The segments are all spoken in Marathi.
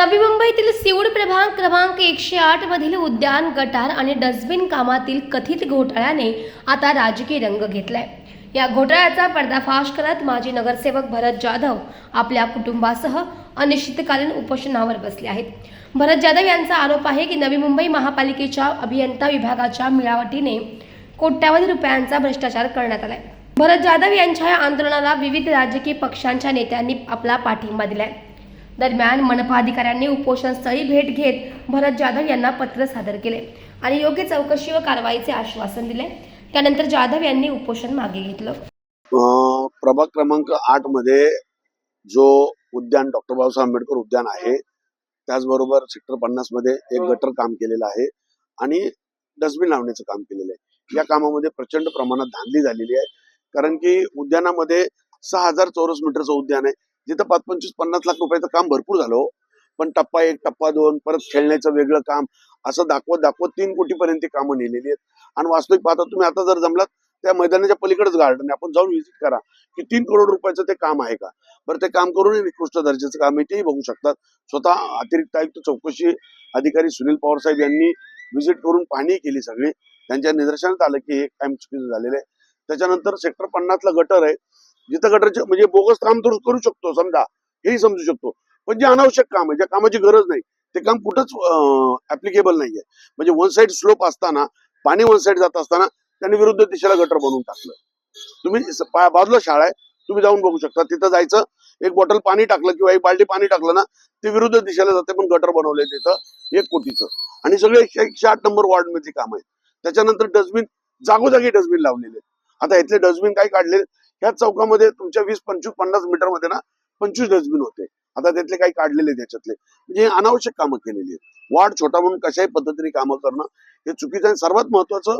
नवी मुंबईतील सिवड प्रभाग क्रमांक एकशे आठ मधील उद्यान गटार आणि डस्टबिन कामातील कथित घोटाळ्याने आता राजकीय रंग घेतलाय. या घोटाळ्याचा पर्दाफाश करत माजी नगरसेवक भरत जाधव आपल्या कुटुंबासह अनिश्चितकालीन उपोषणावर बसले आहेत. भरत जाधव यांचा आरोप आहे की नवी मुंबई महापालिकेच्या अभियंता विभागाच्या मिळावटीने कोट्यावधी रुपयांचा भ्रष्टाचार करण्यात आलाय. भरत जाधव यांच्या या आंदोलनाला विविध राजकीय पक्षांच्या नेत्यांनी आपला पाठिंबा दिलाय. दरम्यान मनपा अधिकाऱ्यांनी उपोषणस्थळी भेट घेत भरत जाधव यांना पत्र सादर केले आणि योग्य चौकशी व कारवाईचे आश्वासन दिले. त्यानंतर जाधव यांनी उपोषण मागे घेतलं. अं, प्रभाग क्रमांक आठमध्ये जो उद्यान डॉक्टर बाबासाहेब आंबेडकर उद्यान आहे त्याचबरोबर सेक्टर पन्नासमध्ये एक गटर काम केलेलं आहे आणि डस्टबिन लावण्याचं काम केलेलं आहे. या कामामध्ये प्रचंड प्रमाणात धांदली झालेली आहे. कारण की उद्यानामध्ये सहा हजार चौरस मीटरचं उद्यान आहे. जिथं पाच पंचवीस पन्नास लाख रुपयाचं काम भरपूर झालं हो. पण टप्पा एक टप्पा दोन परत खेळण्याचं वेगळं काम असं दाखवत दाखवत तीन कोटीपर्यंत कामं नेलेली आहेत. आणि वास्तविक पाहता तुम्ही आता जर जमलात त्या मैदानाच्या पलीकडेच गार्डन आहे. आपण जाऊन व्हिजिट करा की तीन करोड रुपयाचं ते काम आहे का? बरं ते काम करून निकृष्ट दर्जाचं काम आहे. तेही बघू शकतात. स्वतः अतिरिक्त आयुक्त चौकशी अधिकारी सुनील पवार साहेब यांनी व्हिजिट करून पाहणी केली सगळी. त्यांच्या निदर्शनात आलं की हे काम चुकीचं झालेलं आहे. त्याच्यानंतर सेक्टर पन्नासला गटर आहे. जिथं गटरचे म्हणजे बोगस काम दुरुस्त करू शकतो समजा. हेही समजू शकतो. पण जे अनावश्यक काम आहे ज्या कामाची गरज नाही ते काम कुठंच ऍप्लिकेबल नाहीये. म्हणजे वन साइड स्लोप असताना पाणी वन साइड जात असताना त्यांनी विरुद्ध दिशेला गटर बनवून टाकलं. तुम्ही बाजूला शाळा आहे तुम्ही जाऊन बघू शकता. तिथं जायचं एक बॉटल पाणी टाकलं किंवा एक बाल्टी पाणी टाकलं ना ते विरुद्ध दिशेला जाते पण गटर बनवले तिथं एक कोटीचं. आणि सगळे एकशे एकशे आठ नंबर वॉर्डमध्ये काम आहे. त्याच्यानंतर डस्टबिन जागोजागी डस्टबिन लावलेले आता इथले डस्टबिन काय काढले ह्या चौकामध्ये तुमच्या वीस पंचवीस पन्नास मीटरमध्ये ना पंचवीस डस्टबिन होते. आता त्यातले काही काढलेले त्याच्यातले म्हणजे अनावश्यक कामं केलेली आहेत. वाढ छोटा म्हणून कशाही पद्धतीने कामं करणं हे चुकीचं आहे सर्वात महत्वाचं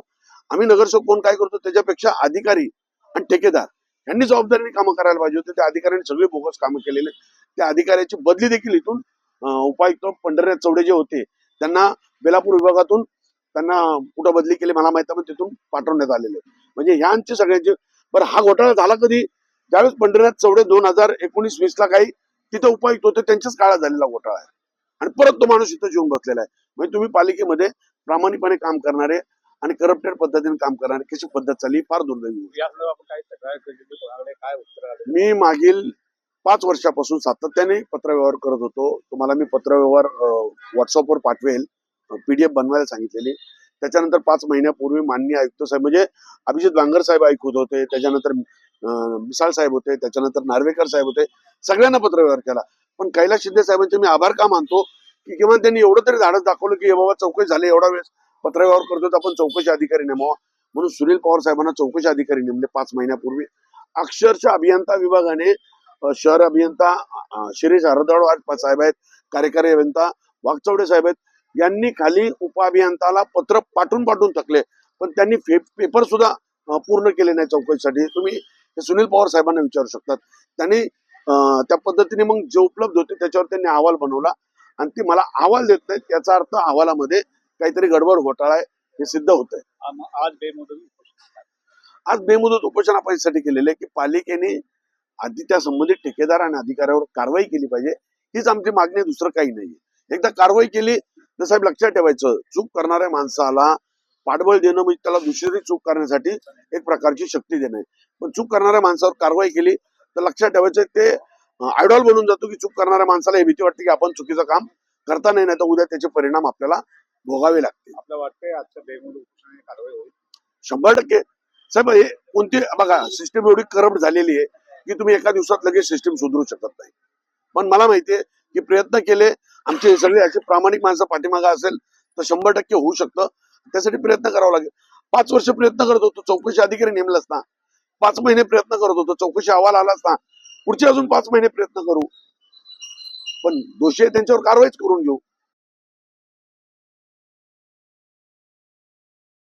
आम्ही नगरसेवक कोण काय करतो त्याच्यापेक्षा अधिकारी आणि ठेकेदार यांनी जबाबदारीने कामं करायला पाहिजे होते. त्या अधिकाऱ्यांनी सगळे बोगस कामं केलेले. त्या अधिकाऱ्याची बदली देखील इथून उपायुक्त पंढरनाथ चौडे जे होते त्यांना बेलापूर विभागातून त्यांना कुठं बदली केली मला माहिती पण तिथून पाठवण्यात आलेले. म्हणजे ह्यांचे सगळ्यांचे बरं हा घोटाळा झाला कधी? ज्यावेळेस पंढरीनाथ चौडे दोन हजार एकोणीस वीस ला काही तिथं उपायुक्त होते त्यांच्याच काळात झालेला घोटाळा आहे. आणि परत तो माणूस इथं येऊन बसलेला आहे. म्हणजे तुम्ही पालिकेमध्ये प्रामाणिकपणे काम करणारे आणि करप्टेड पद्धतीने काम करणारे कशी पद्धत चालली फार दुर्दैवी काय मी मागील पाच वर्षापासून सातत्याने पत्रव्यवहार करत होतो. तुम्हाला मी पत्रव्यवहार व्हॉट्सअपवर पाठवेल. पीडीएफ बनवायला सांगितलेली. त्याच्यानंतर पाच महिन्यापूर्वी माननीय आयुक्त साहेब म्हणजे अभिजित बांगर साहेब ऐकूत होते त्याच्यानंतर मिसाळ साहेब होते त्याच्यानंतर नार्वेकर साहेब होते सगळ्यांना पत्रव्यवहार केला. पण कैलास शिंदे साहेबांचे मी आभार का मानतो की किमान त्यांनी एवढं तरी धाडस दाखवलं की हे बाबा चौकशी झाली एवढा वेळेस पत्रव्यवहार करतो तर आपण चौकशी अधिकारी नेमावा म्हणून सुनील पवार साहेबांना चौकशी अधिकारी नेमले पाच महिन्यापूर्वी. अक्षरशः अभियंता विभागाने शहर अभियंता शिरीष हरदळ साहेब आहेत कार्यकारी अभियंता वाघचौडे साहेब आहेत यांनी खाली उपअभियंताला पत्र पाठवून पाठवून थकले. पण त्यांनी पेपर सुद्धा पूर्ण केले नाही चौकशीसाठी. तुम्ही हे सुनील पवार साहेबांना विचारू शकतात. त्यांनी त्या पद्धतीने मग जे उपलब्ध होते त्याच्यावर त्यांनी अहवाल बनवला. आणि ती मला अहवाल देत नाहीत याचा अर्थ अहवालामध्ये काहीतरी गडबड घोटाळा आहे हे सिद्ध होत आहे आज बेमुदत आज बेमुदत उपोषण आपण यासाठी केलेलं आहे की पालिकेने आधी त्या संबंधित ठेकेदार आणि अधिकाऱ्यावर कारवाई केली पाहिजे. हीच आमची मागणी दुसरं काही नाहीये. एकदा कारवाई केली तर साहेब लक्षात ठेवायचं चूक करणाऱ्या माणसाला पाठबळ देणं म्हणजे त्याला दुसरी चूक करण्यासाठी एक प्रकारची शक्ती देणं. पण चूक करणाऱ्या माणसावर कारवाई केली तर लक्षात ठेवायचं ते आयडॉल बनून जातो की चूक करणाऱ्या माणसाला हे भीती वाटते की आपण चुकीचं काम करता नाही तर उद्या त्याचे परिणाम आपल्याला भोगावे लागतील. आपलं वाटतंय आजच्या शंभर टक्के. साहेब हे कोणती बघा सिस्टीम एवढी करप्ट झालेली आहे की तुम्ही एका दिवसात लगेच सिस्टीम सुधरू शकत नाही. पण मला माहितीये की प्रयत्न केले आमचे सगळे असे प्रामाणिक माणसं पाठीमागा असेल तर शंभर टक्के होऊ शकतं. त्यासाठी प्रयत्न करावा लागेल. पाच वर्ष प्रयत्न करत होतो चौकशी अधिकारी नेमला असता. पाच महिने प्रयत्न करत होतो चौकशी अहवाल आला असता. पुढचे अजून पाच महिने प्रयत्न करू. पण दोषी आहे त्यांच्यावर कारवाईच करून घेऊ.